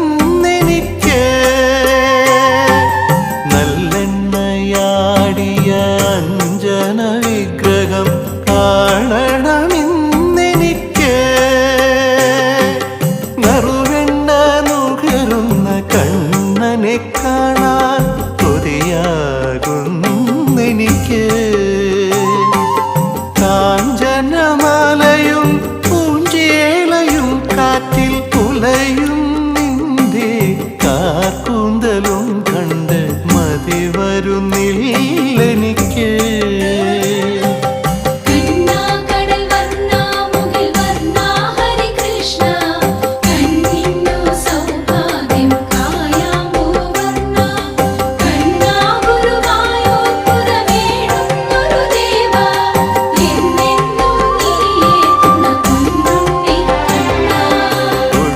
കാണണമെന്നെനിക്ക് നല്ലെണ്ണയാടിയ കണ്ണനെ കാണാൻ കാഞ്ചനമാലയും പൂഞ്ചേലയും കാറ്റിൽ കണ്ട് മതി വരുന്നില്ലെനിക്ക്.